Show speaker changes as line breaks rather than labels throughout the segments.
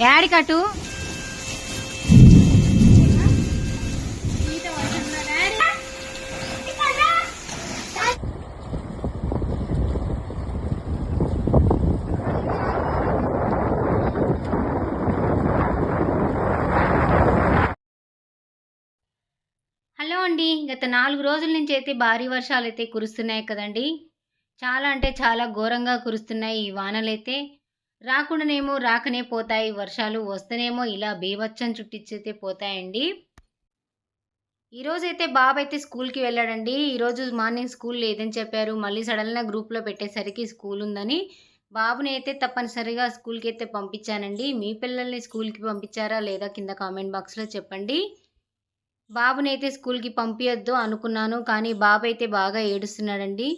యాడికటు hello అండి గత నాలుగు రోజుల నుంచి అయితే భారీ వర్షాలు అయితే కురుస్తున్నాయి కదండి. చాలా అంటే చాలా ఘోరంగా కురుస్తున్నాయి ఈ వానలైతే. రాకుండానేమో రాకనే పోతాయి వర్షాలు వస్తేనేమో ఇలా బీభత్సం చుట్టించైతే పోతాయండి. ఈరోజైతే బాబు అయితే స్కూల్కి వెళ్ళాడండి. ఈరోజు మార్నింగ్ స్కూల్ లేదని చెప్పారు. మళ్ళీ సడన్గా గ్రూప్లో పెట్టేసరికి స్కూల్ ఉందని బాబుని అయితే తప్పనిసరిగా స్కూల్కి అయితే పంపించానండి. మీ పిల్లల్ని స్కూల్కి పంపించారా లేదా కింద కామెంట్ బాక్స్లో చెప్పండి. బాబుని అయితే స్కూల్కి పంపించొద్దు అనుకున్నాను కానీ బాబు అయితే బాగా ఏడుస్తున్నాడండి.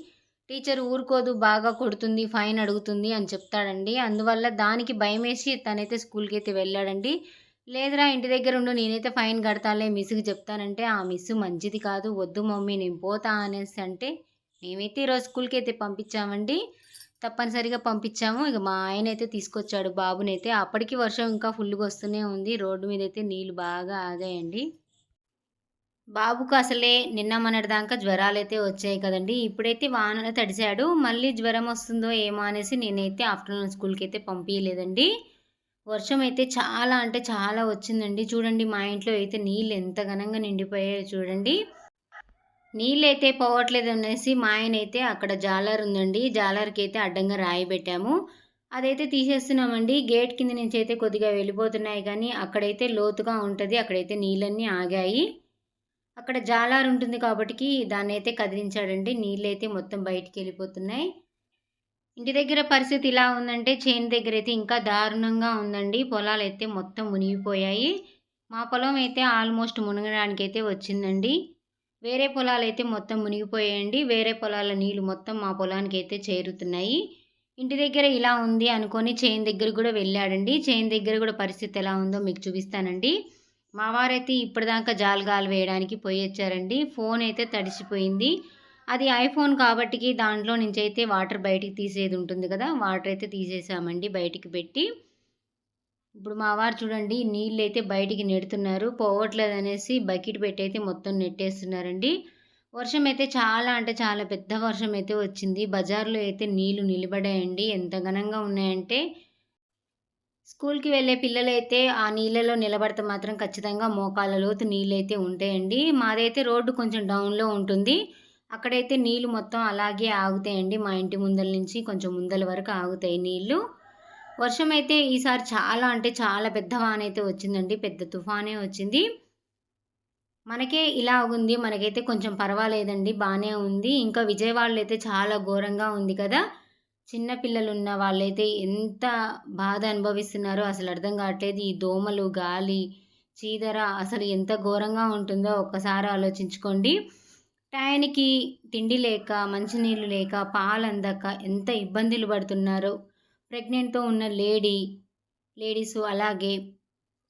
టీచర్ ఊరుకోదు బాగా కొడుతుంది ఫైన్ అడుగుతుంది అని చెప్తాడండి. అందువల్ల దానికి భయం వేసి తనైతే స్కూల్కి అయితే వెళ్ళాడండి. లేదురా ఇంటి దగ్గర ఉండు నేనైతే ఫైన్ కడతాలే మిస్కి చెప్తానంటే ఆ మిస్ మంచిది కాదు వద్దు మమ్మీ నేను పోతా అనేసి అంటే మేమైతే ఈరోజు స్కూల్కి అయితే పంపించామండి తప్పనిసరిగా పంపించాము. ఇక మా ఆయన అయితే తీసుకొచ్చాడు బాబునైతే. అప్పటికి వర్షం ఇంకా ఫుల్గా వస్తూనే ఉంది రోడ్డు మీద అయితే నీళ్ళు బాగా ఆగాయండి. బాబుకు అసలే నిన్న మొన్నటిదాకా జ్వరాలు అయితే వచ్చాయి కదండి. ఇప్పుడైతే వానలో తడిశాడు. మళ్ళీ జ్వరం వస్తుందో ఏమో అనేసి నేనైతే ఆఫ్టర్నూన్ స్కూల్కి అయితే పంపించలేదండి వర్షం అయితే చాలా అంటే చాలా వచ్చిందండి. చూడండి మా ఇంట్లో అయితే నీళ్ళు ఎంత ఘనంగా నిండిపోయాయో చూడండి. నీళ్ళు అయితే పోవట్లేదు అనేసి మా ఆయన అయితే అక్కడ జాలర్ ఉందండి. జాలర్కి అయితే అడ్డంగా రాయి పెట్టాము అదైతే తీసేస్తున్నామండి. గేట్ కింద నుంచి అయితే కొద్దిగా వెళ్ళిపోతున్నాయి కానీ అక్కడైతే లోతుగా ఉంటుంది. అక్కడైతే నీళ్ళన్నీ ఆగాయి. అక్కడ జాలార్ ఉంటుంది కాబట్టి దాన్ని అయితే కదిలించాడండి. నీళ్ళు అయితే మొత్తం బయటికి వెళ్ళిపోతున్నాయి ఇంటి దగ్గర పరిస్థితి ఇలా ఉందంటే చేను దగ్గర అయితే ఇంకా దారుణంగా ఉందండి. పొలాలు అయితే మొత్తం మునిగిపోయాయి. మా పొలం అయితే ఆల్మోస్ట్ మునగడానికి అయితే వచ్చిందండి. వేరే పొలాలు అయితే మొత్తం మునిగిపోయాయండి. వేరే పొలాల నీళ్ళు మొత్తం మా పొలానికి అయితే చేరుతున్నాయి. ఇంటి దగ్గర ఇలా ఉంది అనుకొని చేను దగ్గర కూడా వెళ్ళాడండి. చేను దగ్గర కూడా పరిస్థితి ఎలా ఉందో మీకు చూపిస్తానండి. మా వారైతే ఇప్పటిదాకా జాలగాలు వేయడానికి పోయి వచ్చారండి. ఫోన్ అయితే తడిసిపోయింది. అది ఐఫోన్ కాబట్టికి దాంట్లో నుంచి అయితే వాటర్ బయటికి తీసేది ఉంటుంది కదా వాటర్ అయితే తీసేసామండి బయటికి పెట్టి. ఇప్పుడు మా వారు చూడండి నీళ్ళు అయితే బయటికి నెడుతున్నారు. పోవట్లేదు అనేసి బకెట్ పెట్టి అయితే మొత్తం నెట్టేస్తున్నారండి. వర్షం అయితే చాలా అంటే చాలా పెద్ద వర్షం అయితే వచ్చింది. బజార్లో అయితే నీళ్ళు నిలబడాయండి. ఎంత ఘనంగా ఉన్నాయంటే స్కూల్కి వెళ్ళే పిల్లలైతే ఆ నీళ్ళలో నిలబడితే మాత్రం ఖచ్చితంగా మోకాళ్ళ లోతు నీళ్ళైతే ఉంటాయండి. మాదైతే రోడ్డు కొంచెం డౌన్లో ఉంటుంది. అక్కడైతే నీళ్ళు మొత్తం అలాగే ఆగుతాయండి. మా ఇంటి ముందల నుంచి కొంచెం ముందల వరకు ఆగుతాయి నీళ్ళు. వర్షం అయితే ఈసారి చాలా అంటే చాలా పెద్ద వాన అయితే వచ్చిందండి. పెద్ద తుఫానే వచ్చింది. మనకే ఇలా ఉంది. మనకైతే కొంచెం పర్వాలేదండి. బాగానే ఉంది. ఇంకా విజయవాడలో అయితే చాలా ఘోరంగా ఉంది కదా. చిన్న పిల్లలు ఉన్న వాళ్ళైతే ఎంత బాధ అనుభవిస్తున్నారో అసలు అర్థం కావట్లేదు. ఈ దోమలు గాలి చీదర అసలు ఎంత ఘోరంగా ఉంటుందో ఒక్కసారి ఆలోచించుకోండి. టయానికి తిండి లేక మంచినీళ్ళు లేక పాలు అందక ఎంత ఇబ్బందులు పడుతున్నారో. ప్రెగ్నెంట్తో ఉన్న లేడీ లేడీస్ అలాగే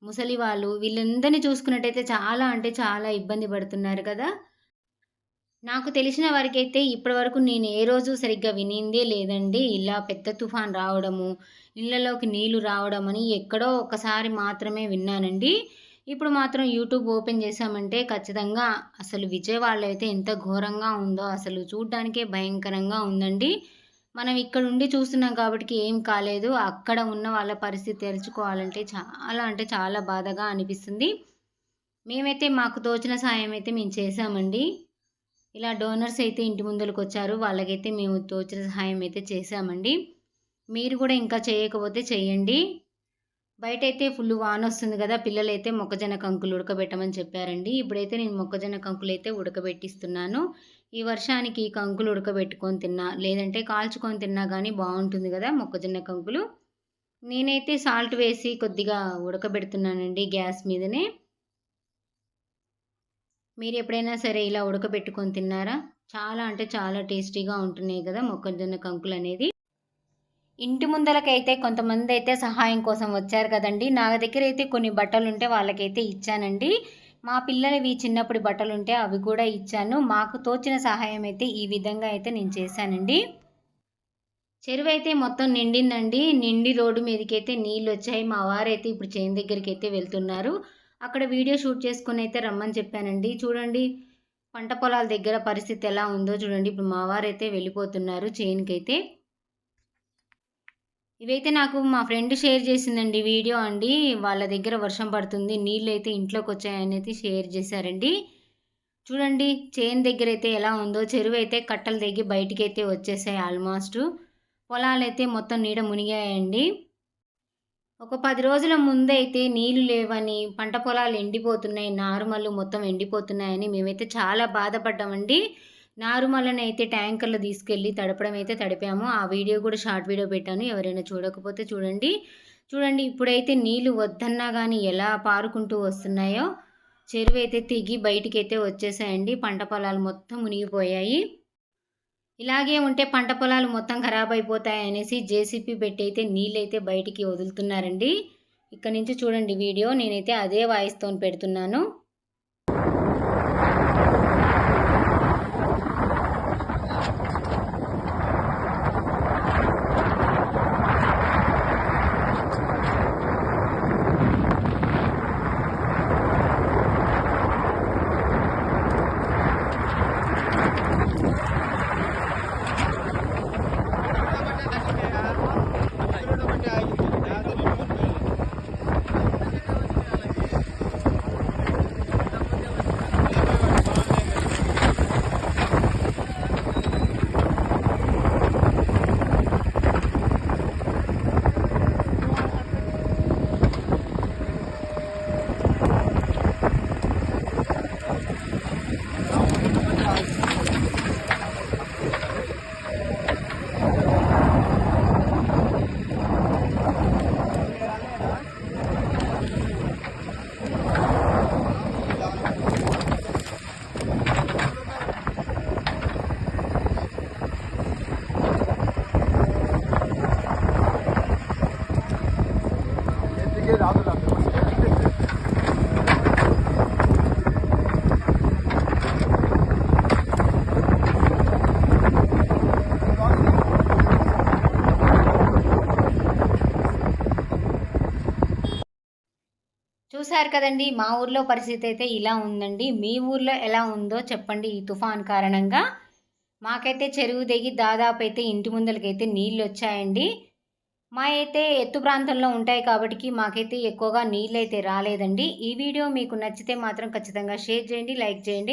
ముసలి వాళ్ళు వీళ్ళందరినీ చూసుకున్నట్టయితే చాలా అంటే చాలా ఇబ్బంది పడుతున్నారు కదా. నాకు తెలిసిన వరకైతే ఇప్పటివరకు నేను ఏ రోజు సరిగ్గా వినిందే లేదండి. ఇలా పెద్ద తుఫాన్ రావడము ఇళ్ళలోకి నీళ్ళు రావడం అని ఎక్కడో ఒకసారి మాత్రమే విన్నానండి. ఇప్పుడు మాత్రం యూట్యూబ్ ఓపెన్ చేశామంటే ఖచ్చితంగా అసలు విజయవాడలో అయితే ఎంత ఘోరంగా ఉందో అసలు చూడ్డానికే భయంకరంగా ఉందండి. మనం ఇక్కడ ఉండి చూస్తున్నాం కాబట్టి ఏం కాలేదు. అక్కడ ఉన్న వాళ్ళ పరిస్థితి తెలుసుకోవాలంటే చాలా అంటే చాలా బాధగా అనిపిస్తుంది. మేమైతే మాకు తోచిన సాయం అయితే మేము చేసామండి ఇలా డోనర్స్ అయితే ఇంటి ముందులకు వచ్చారు వాళ్ళకైతే మేము తోచిన సహాయం అయితే చేసామండి మీరు కూడా ఇంకా చేయకపోతే చేయండి బయట అయితే ఫుల్ వాన వస్తుంది కదా పిల్లలు అయితే మొక్కజొన్న కంకులు ఉడకబెట్టమని చెప్పారండి. ఇప్పుడైతే నేను మొక్కజొన్న కంకులు అయితే ఉడకబెట్టిస్తున్నాను. ఈ వర్షానికి కంకులు ఉడకబెట్టుకొని తిన్నా లేదంటే కాల్చుకొని తిన్నా కానీ బాగుంటుంది కదా మొక్కజొన్న కంకులు నేనైతే సాల్ట్ వేసి కొద్దిగా ఉడకబెడుతున్నానండి గ్యాస్ మీదనే. మీరు ఎప్పుడైనా సరే ఇలా ఉడకబెట్టుకొని తిన్నారా? చాలా అంటే చాలా టేస్టీగా ఉంటున్నాయి కదా మొక్కజొన్న కంకులు అనేది ఇంటి ముందలకైతే కొంతమంది అయితే సహాయం కోసం వచ్చారు కదండి. నా దగ్గర అయితే కొన్ని బట్టలు ఉంటే వాళ్ళకైతే ఇచ్చానండి. మా పిల్లలవి చిన్నప్పుడు బట్టలు ఉంటే అవి కూడా ఇచ్చాను. మాకు తోచిన సహాయం అయితే ఈ విధంగా అయితే నేను చేశానండి. చెరువు అయితే మొత్తం నిండిందండి. నిండి రోడ్డు మీదకి అయితే నీళ్ళు వచ్చాయి మా వారైతే ఇప్పుడు చేను దగ్గరికి అయితే వెళ్తున్నారు. అక్కడ వీడియో షూట్ చేసుకుని అయితే రమ్మని చెప్పానండి. చూడండి పంట పొలాల దగ్గర పరిస్థితి ఎలా ఉందో చూడండి. ఇప్పుడు మా వారైతే వెళ్ళిపోతున్నారు చేనుకి అయితే ఇవైతే నాకు మా ఫ్రెండ్ షేర్ చేసిందండి వీడియో అండి. వాళ్ళ దగ్గర వర్షం పడుతుంది నీళ్ళు అయితే ఇంట్లోకి వచ్చాయనేది షేర్ చేశారండి. చూడండి చేను దగ్గర అయితే ఎలా ఉందో చెరువు అయితే కట్టలు దిగి బయటికి అయితే వచ్చేసాయి ఆల్మోస్ట్. పొలాలు అయితే మొత్తం నీడ మునిగాయండి. ఒక పది రోజుల ముందైతే నీళ్ళు లేవని పంట పొలాలు ఎండిపోతున్నాయి నారుమల్లు మొత్తం ఎండిపోతున్నాయని మేమైతే చాలా బాధపడ్డామండి. నారుమల్లని అయితే ట్యాంకర్లో తీసుకెళ్ళి తడపడం అయితే తడిపాము. ఆ వీడియో కూడా షార్ట్ వీడియో పెట్టాను. ఎవరైనా చూడకపోతే చూడండి. చూడండి ఇప్పుడైతే నీళ్ళు వద్దన్నా కానీ ఎలా పారుకుంటూ వస్తున్నాయో. చెరువు అయితే తెగి బయటికి అయితే వచ్చేసాయండి. పంట పొలాలు మొత్తం మునిగిపోయాయి. ఇలాగే ఉంటే పంట పొలాలు మొత్తం ఖరాబ్ అయిపోతాయి అనేసి జేసీపీ పెట్టి అయితే నీళ్ళైతే బయటికి వదులుతున్నారండి. ఇక్కడ నుంచి చూడండి వీడియో నేనైతే అదే వాయిస్తో పెడుతున్నాను. చూశారు కదండి మా ఊర్లో పరిస్థితి అయితే ఇలా ఉందండి. మీ ఊర్లో ఎలా ఉందో చెప్పండి ఈ తుఫాన్ కారణంగా. మాకైతే చెరువు దిగి దాదాపు అయితే ఇంటి ముందలకైతే నీళ్ళు వచ్చాయండి. మా అయితే ఎత్తు ప్రాంతంలో ఉంటాయి కాబట్టి మాకైతే ఎక్కువగా నీళ్ళు అయితే రాలేదండి. ఈ వీడియో మీకు నచ్చితే మాత్రం ఖచ్చితంగా షేర్ చేయండి లైక్ చేయండి.